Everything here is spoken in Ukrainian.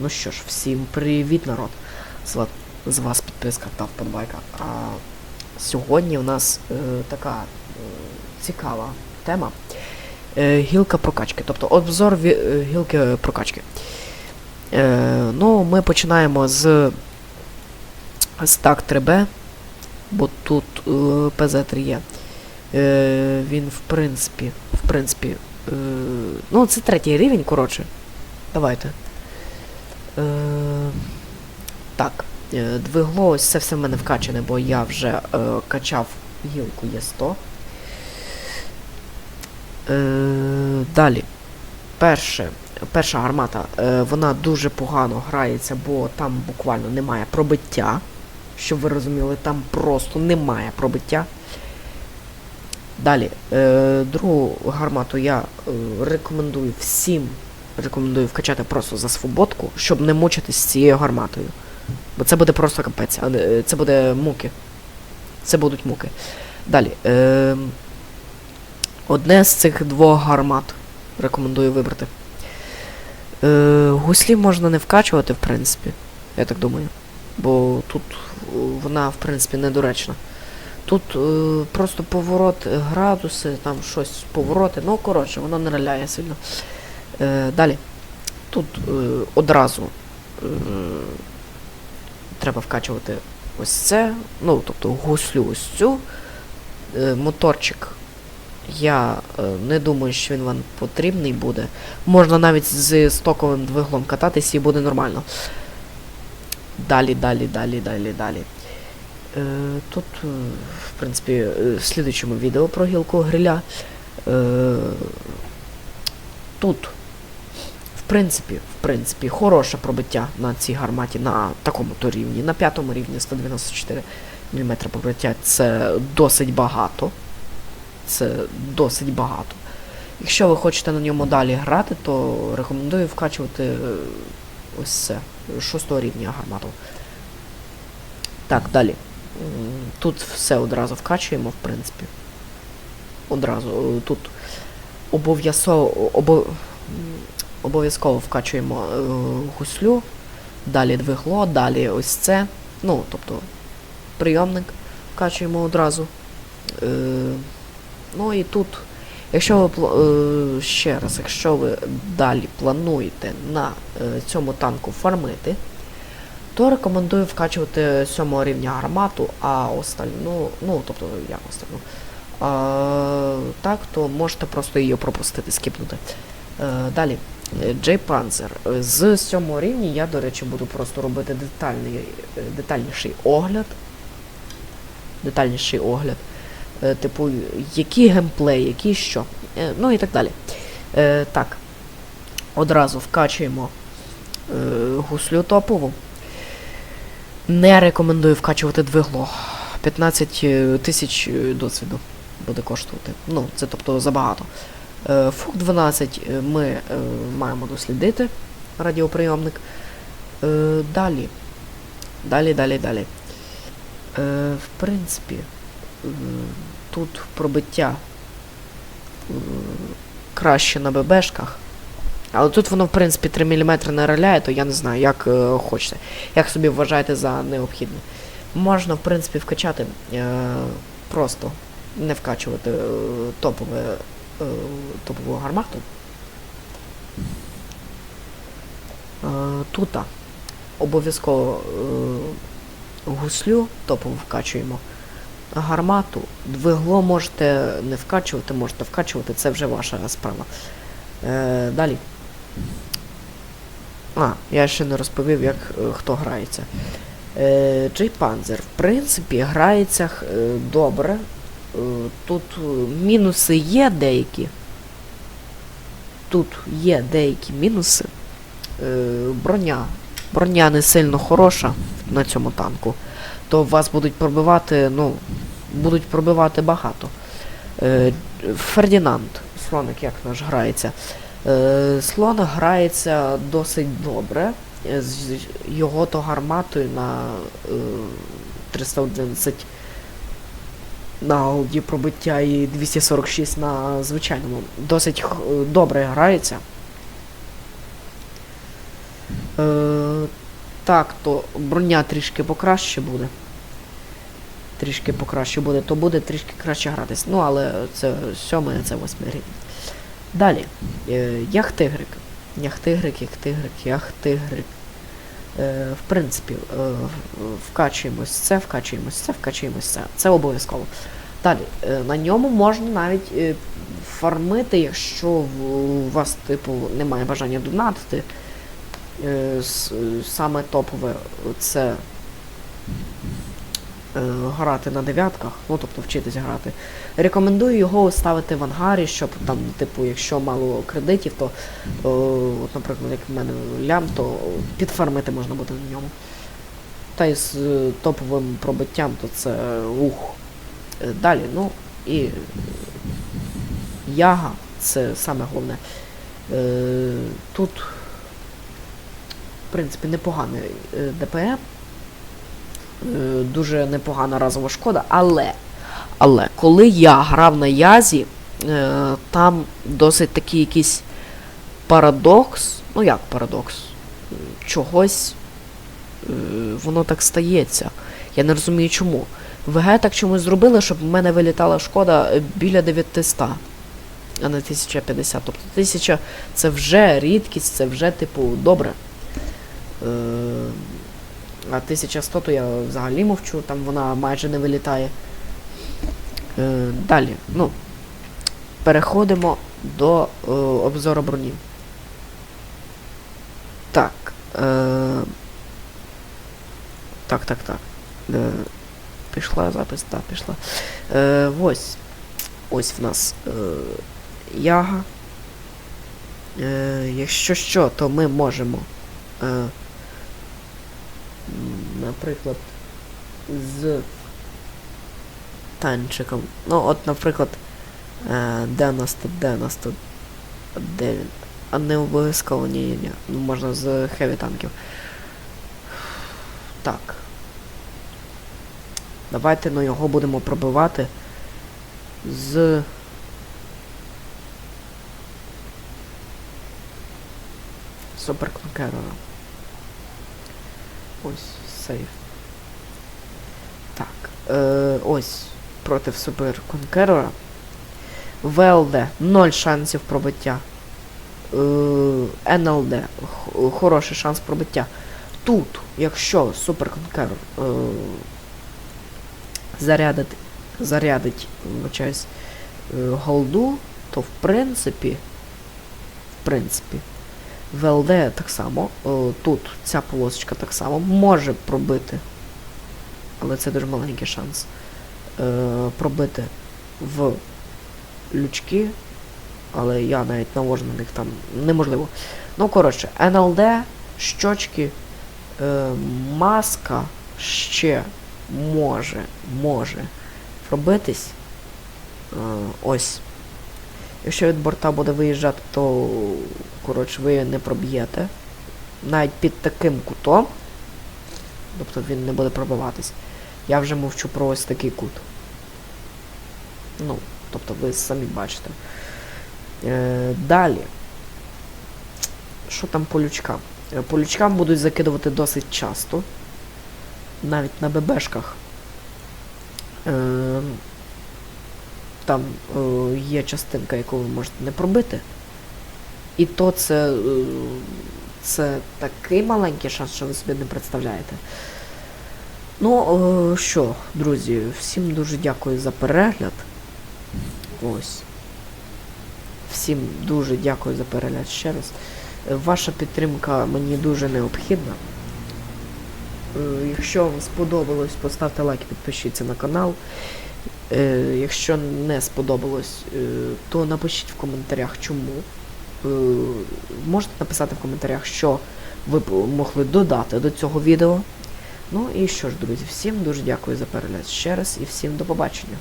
Ну що ж, всім привіт, народ. З вас, підписка та вподобайка. А сьогодні у нас е, така е, цікава тема. Е, гілка прокачки. Тобто обзор ві, е, гілки прокачки. Е, ну, ми починаємо з стак 3B, бо тут е, PZ3 є. Е, він в принципі, в принципі, е, ну це третій рівень, коротше. Давайте. Е, так, е, двигло, ось це все в мене вкачане, бо я вже е, качав гілку Є100. Е, далі. Перше, перша гармата, е, вона дуже погано грається, бо там буквально немає пробиття. Щоб ви розуміли, там просто немає пробиття. Далі, е, другу гармату я е, рекомендую всім рекомендую вкачати просто за свободку, щоб не мучитись з цією гарматою. Бо це буде просто капець, а не- це буде муки. Це будуть муки. Далі. Е, одне з цих двох гармат рекомендую вибрати. Е, гуслі можна не вкачувати, в принципі. Я так думаю. Бо тут е, вона, в принципі, недоречна. Тут е, просто поворот, е, градуси, там щось повороти. Ну, коротше, воно не раляє сильно. Е, далі. Тут е, одразу е, треба вкачувати ось це. Ну, тобто гуслю ось цю. Моторчик. Я не думаю, що він вам потрібний буде. Можна навіть з стоковим двиглом кататись і буде нормально. Далі, далі, далі, далі, далі. Тут, в принципі, в слідуючому відео про гілку гриля. Тут, принципі, в принципі, хороше пробиття на цій гарматі на такому то рівні. На п'ятому рівні 194 мм пробиття це досить багато. Це досить багато. Якщо ви хочете на ньому далі грати, то рекомендую вкачувати е, ось це, шостого рівня гармату. Так, далі. Тут все одразу вкачуємо, в принципі. Одразу. Е, Тут обов'язково обо... обов'язково вкачуємо е, гуслю, далі двигло, далі ось це. Ну, тобто прийомник вкачуємо одразу. Е, ну і тут, якщо ви е, ще раз, якщо ви далі плануєте на цьому танку фармити, то рекомендую вкачувати сьомого рівня гармату, а остальну, ну, тобто, як остальну. А, так, то можете просто її пропустити, скіпнути. Е, далі. Джей Панзер. З сьомого рівня я, до речі, буду просто робити детальний, е, детальніший огляд. Детальніший огляд. Е, типу, який геймплей, який що. Е, ну і так далі. Так. Одразу вкачуємо гуслю топову. Не рекомендую вкачувати двигло. 15 е, тисяч досвіду буде коштувати. Ну, це тобто забагато. Е, Фук 12 е, ми е, маємо дослідити радіоприйомник. Далі. Далі, далі, далі. В принципі, тут пробиття краще на ББшках. Але тут воно, в принципі, 3 мм не роляє, то я не знаю, як хочете. Як собі вважаєте за необхідне. Можна, в принципі, вкачати просто не вкачувати топове, е, топову гармату. Е, тута обов'язково е, гуслю топову вкачуємо. Гармату, двигло можете не вкачувати, можете вкачувати, це вже ваша справа. Далі. А, я ще не розповів, як хто грається. Е, Джей Панзер, в принципі, грається добре. Е, тут е, мінуси є деякі. Тут є деякі мінуси. Е, броня. Броня не сильно хороша на цьому танку. То вас будуть пробивати, ну, будуть пробивати багато. Фердінанд, слоник як наш грається. Слон грається досить добре. З його то гарматою на е, 311 на голді пробиття і 246 на звичайному. Досить добре грається. Е, так, то броня трішки покраще буде. Трішки покраще буде, то буде трішки краще гратись. Ну, але це сьомий, це восьмий рівень. Далі. Е, яхтигрик. Яхтигрик, яхтигрик, яхтигрик. Е, в принципі, е, вкачуємось це, вкачуємось це, вкачуємось це. Це обов'язково. Далі, е, на ньому можна навіть фармити, якщо у вас, типу, немає бажання донатити. Саме топове це грати на дев'ятках, ну тобто вчитись грати. Рекомендую його ставити в ангарі, щоб там, типу, якщо мало кредитів, то, е, от, наприклад, як в мене лям, то підфармити можна буде на ньому. Та й з е, топовим пробиттям, то це е, ух. Е, Далі, ну і е, яга, це саме головне. Е, тут, в принципі, непоганий е, ДПМ. Е, дуже непогана разова шкода, але, але коли я грав на Язі, е, там досить такий якийсь парадокс. Ну як парадокс? Чогось е, воно так стається. Я не розумію чому. ВГ так чомусь зробили, щоб в мене вилітала шкода біля 900, а не 1050. Тобто 1000 це вже рідкість, це вже, типу, добре. А 1100 то я взагалі мовчу, там вона майже не вилітає. Е, далі, ну, переходимо до е, обзору броні. Так. Е, так, так, так. Е, пішла запис, так, пішла. Е, ось. Ось в нас е, яга. Е, якщо що, то ми можемо. Е, наприклад, з танчиком. Ну, от, наприклад, де нас тут, де нас тут, де він? А не обов'язково, ні, ні, ні. Ну, можна з хеві танків. Так. Давайте ну, його будемо пробивати з. Суперконкерера. Ось, сейф. Так. Е, ось проти суперконкерера. ВЛД 0 шансів пробиття. Е, НЛД хороший шанс пробиття. Тут, якщо суперконкерер е, зарядить, зарядить вибачаюсь, е, голду, то в принципі, в принципі, ВЛД так само, е, тут ця полосочка так само може пробити, але це дуже маленький шанс. Е, пробити в лючки, але я навіть навожу на них там неможливо. Ну, коротше, НЛД, щочки, е, маска ще може, може пробитись. Ось. Якщо від борта буде виїжджати, то коротше ви не проб'єте. Навіть під таким кутом. Тобто він не буде пробиватись. Я вже мовчу про ось такий кут. Ну, тобто ви самі бачите. Е, далі. Що там по лючкам? Е, По лючкам будуть закидувати досить часто. Навіть на ББшках. Е, там е, є частинка, яку ви можете не пробити. І то це, е, це такий маленький шанс, що ви собі не представляєте. Ну, е, що, друзі, всім дуже дякую за перегляд. Ось. Всім дуже дякую за перегляд ще раз. Е, Ваша підтримка мені дуже необхідна. Е, Якщо вам сподобалось, поставте лайк підпишіться на канал. Е, Якщо не сподобалось, е, то напишіть в коментарях чому. Е, Можете написати в коментарях, що ви могли додати до цього відео. Ну і що ж, друзі, всім дуже дякую за перегляд ще раз і всім до побачення.